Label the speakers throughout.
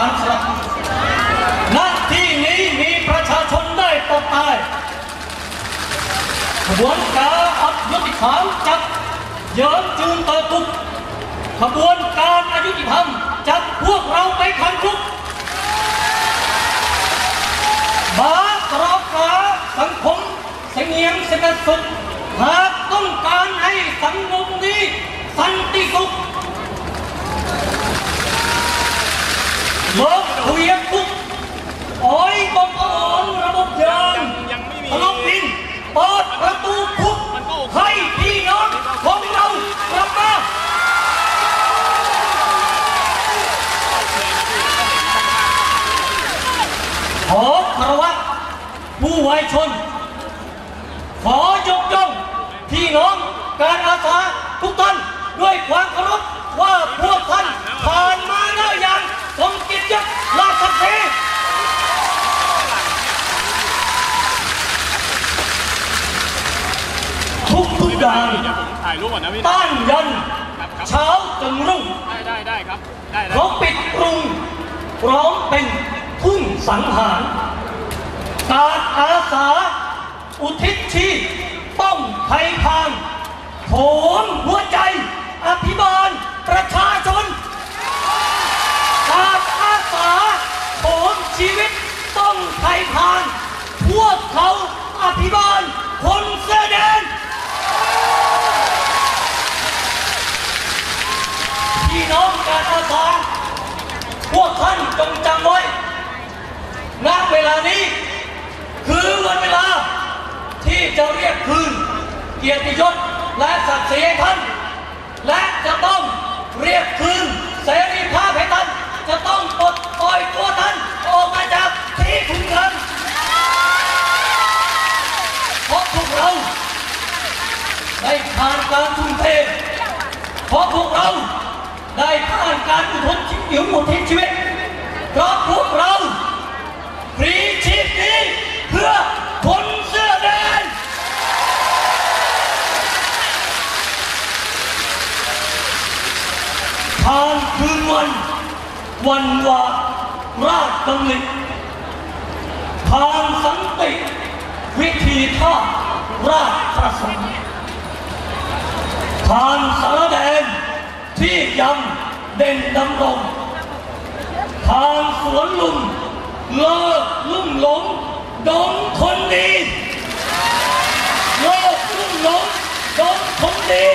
Speaker 1: ารสลับณที่นี้มีประชาชนได้ตกตายขบวนการอัยุติธรรมจับเยินจูงเตอตุกขบวนการอายุติธรรมจับพวกเราไปขังคุกบาสรอกาสังคมเสงียมสงบสุขหากต้องการให้สังคมนี้สันติสุข ลบ เวียนทุกอ้อยบนถนนระบบยาง
Speaker 2: ยังไม่มี
Speaker 1: ถนนดินเปิดประตูคุกให้พี่น้องของเรากลับมาขอคารวะผู้ไวชน ขอยกย่องพี่น้องการอาสาทุกท่านด้วยความเคารพว่าพวกท่านผ่านมาได้อย่างสมเกียรติ ยศราชสีทุกทุกอย่าง
Speaker 2: เดี๋ยวผมถ่ายรูปก่อนนะพี่
Speaker 1: ต้านยันเช้าจนรุ่ง
Speaker 2: ได้ได้ได้ครับได้แล้ว
Speaker 1: เขาปิดกรุงพร้อมเป็นทุ่งสังหารการอาสา อุทิศชีพป้องภัยพานโถมหัวใจ อภิบาลประชาชน การอาสาโถมชีวิตต้องภัยพาน พวกเขาอภิบาลคนเสื้อแดง พี่น้องการอาสาพวกท่านจงจำไว้ณเวลานี้ คือวันเวลาที่จะเรียกคืน เกียรติยศและศักดิ์ศรีให้ท่าน และจะต้องเรียกคืนเสรีภาพให้ท่าน จะต้องปลดปล่อยตัวท่านออกมาจากที่คุมขังเพราะพวกเราได้ผ่านการทุ่มเทเพราะพวกเราได้ผ่านการอุทิศชีวิตอุทิศชีวิตเพราะพวกเราพรีชีพนี้เพื่อคนเสื้อแดงผ่านคืนวัน วันวาราชดำริผ่านสันติ วิธีท่าราชประสงค์ผ่านสารแดนที่ยังเด่นดำรงผ่านสวนลุมเลิกลุ่มหลงดงคนดีเลิกลุ่มหลงดงคนดี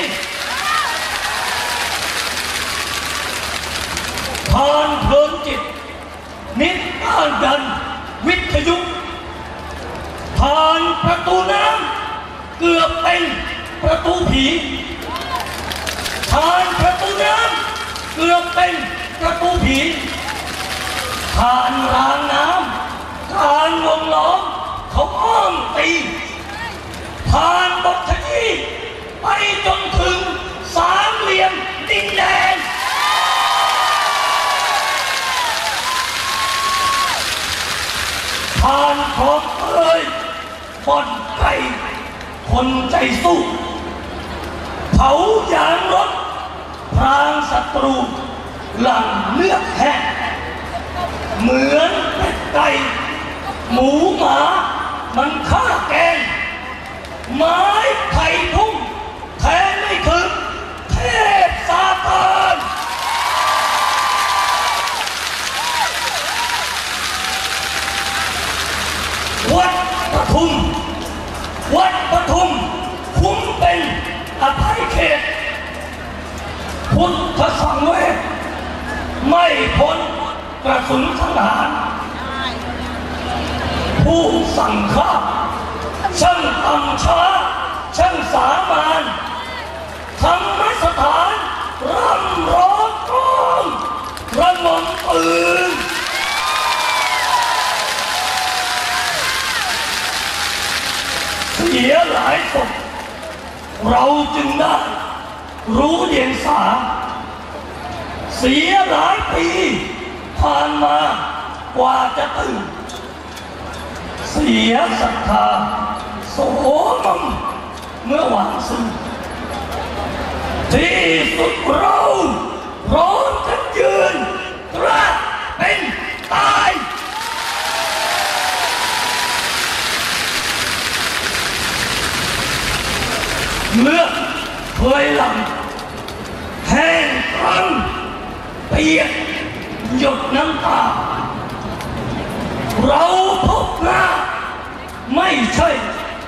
Speaker 1: ผ่านเพลินจิต นิดอ่านดัน วิทยุ ผ่านประตูน้ำเกือบเป็นประตูผี ผ่านประตูน้ำเกือบเป็นประตูผี ผ่านรางน้ำผ่านวงล้อมเขาอ้อมตีผ่านบทขยี้ไปจนถึงสามเหลี่ยมดินแดน ผ่านคลองเอ้ยบอนไก่คนใจสู้เผายางรถพรางศัตรู หลังเลือดแห้งเหมือนเป็ดไก่หมูหมามันฆ่าแกง ไม้ไผ่พุ่งแทงไม่ถึงเทพซาตานวัดปทุม วัดปทุม คุ้มเป็นอภัยเขต พุทธสังเวชไม่พ้นกระสุนสังหาร ผู้สั่งฆ่าช่างต่ำช้าช่างสามานธรรมสถานร่ำร้องกลองระงมปืน สียหลายศพเราจึงได้รู้เดียงสา เสียหลายปีผ่านมากว่าจะตื่น เสียศรัทธาโสมมเมื่อหวานซึ้งที่สุดเรา เราพบหน้าไม่ใช่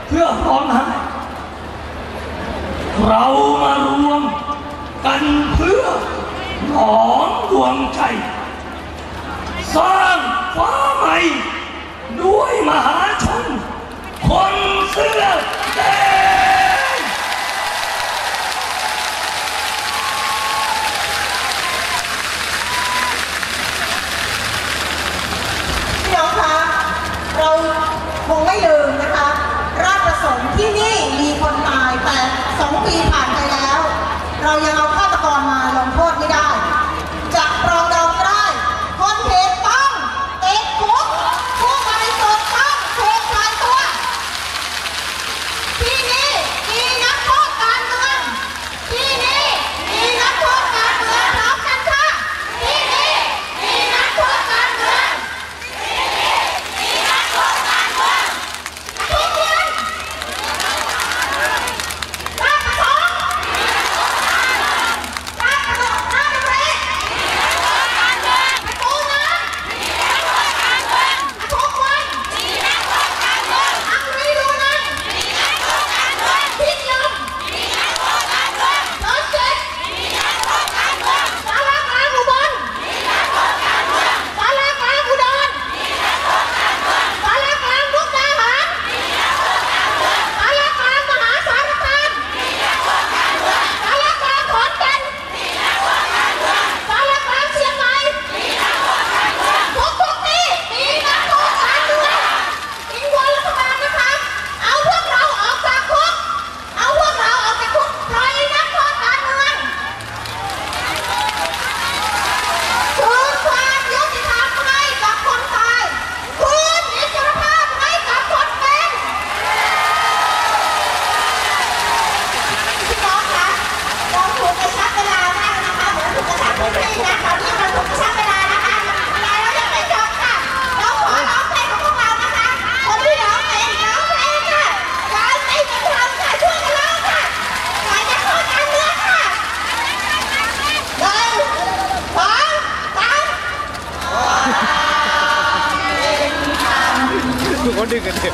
Speaker 1: เพื่อร้องไห้เรามารวมกันเพื่อหลอมดวงใจ สร้างฟ้าใหม่ ด้วยมหาชนคนสิ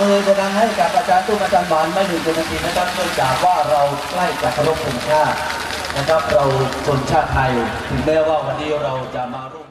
Speaker 3: มือจะดังให้กับอาจารย์ตู้อาจารย์บานไม่ถึ
Speaker 4: งนาทีนะครับเนื่องจากว่าเราใกล้จะครบถึงชาตินะครับ เราคนชาติไทยถึงแม้ว่าวันนี้เราจะมาร่วม